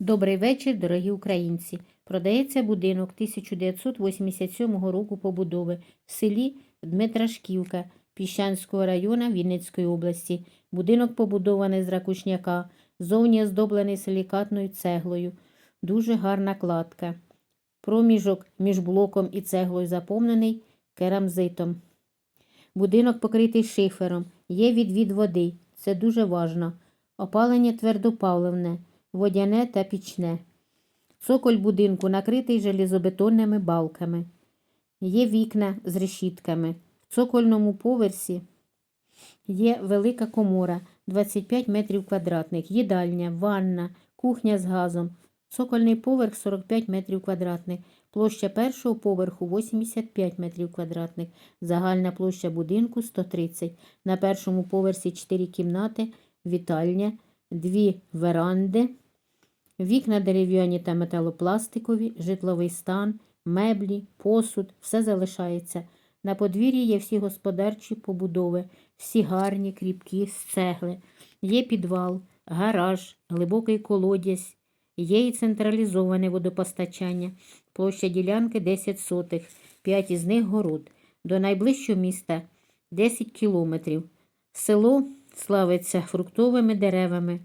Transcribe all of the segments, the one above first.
Добрий вечір, дорогі українці. Продається будинок 1987 року побудови в селі Дмитрашківка Піщанського району Вінницької області. Будинок побудований з ракушняка, зовні оздоблений силікатною цеглою. Дуже гарна кладка. Проміжок між блоком і цеглою заповнений керамзитом. Будинок покритий шифером, є відвід води. Це дуже важно. Опалення твердопаливне, водяне та пічне. Цоколь будинку накритий железобетонними балками. Є вікна з решітками. В цокольному поверсі є велика комора 25 метрів квадратних, їдальня, ванна, кухня з газом. Цокольний поверх 45 метрів квадратних. Площа першого поверху 85 метрів квадратних. Загальна площа будинку 130. На першому поверсі 4 кімнати, вітальня, дві веранди, вікна дерев'яні та металопластикові, житловий стан, меблі, посуд, все залишається. На подвір'ї є всі господарчі побудови, всі гарні, кріпкі, з цегли. Є підвал, гараж, глибокий колодязь, є і централізоване водопостачання. Площа ділянки 10 сотих, 5 із них город. До найближчого міста 10 кілометрів. Село славиться фруктовими деревами.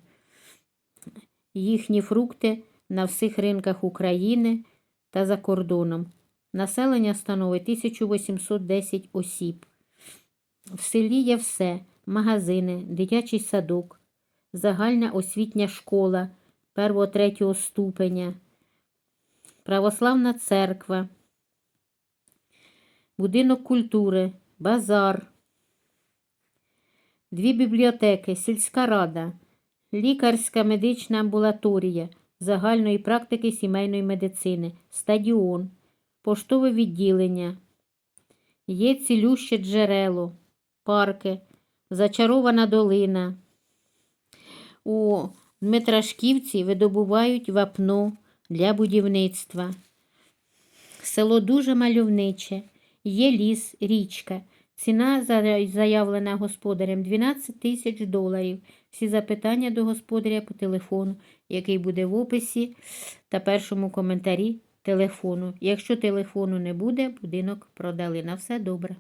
Їхні фрукти на всіх ринках України та за кордоном. Населення становить 1810 осіб. В селі є все: магазини, дитячий садок, загальна освітня школа 1-3 ступеня, православна церква, будинок культури, базар, дві бібліотеки, сільська рада, лікарська медична амбулаторія загальної практики сімейної медицини, стадіон, поштове відділення, є цілюще джерело, парки, зачарована долина. У Дмитрашківці видобувають вапно для будівництва. Село дуже мальовниче, є ліс, річка. Ціна заявлена господарем 12 тисяч доларів. Всі запитання до господаря по телефону, який буде в описі та першому коментарі телефону. Якщо телефону не буде, будинок продали. На все добре.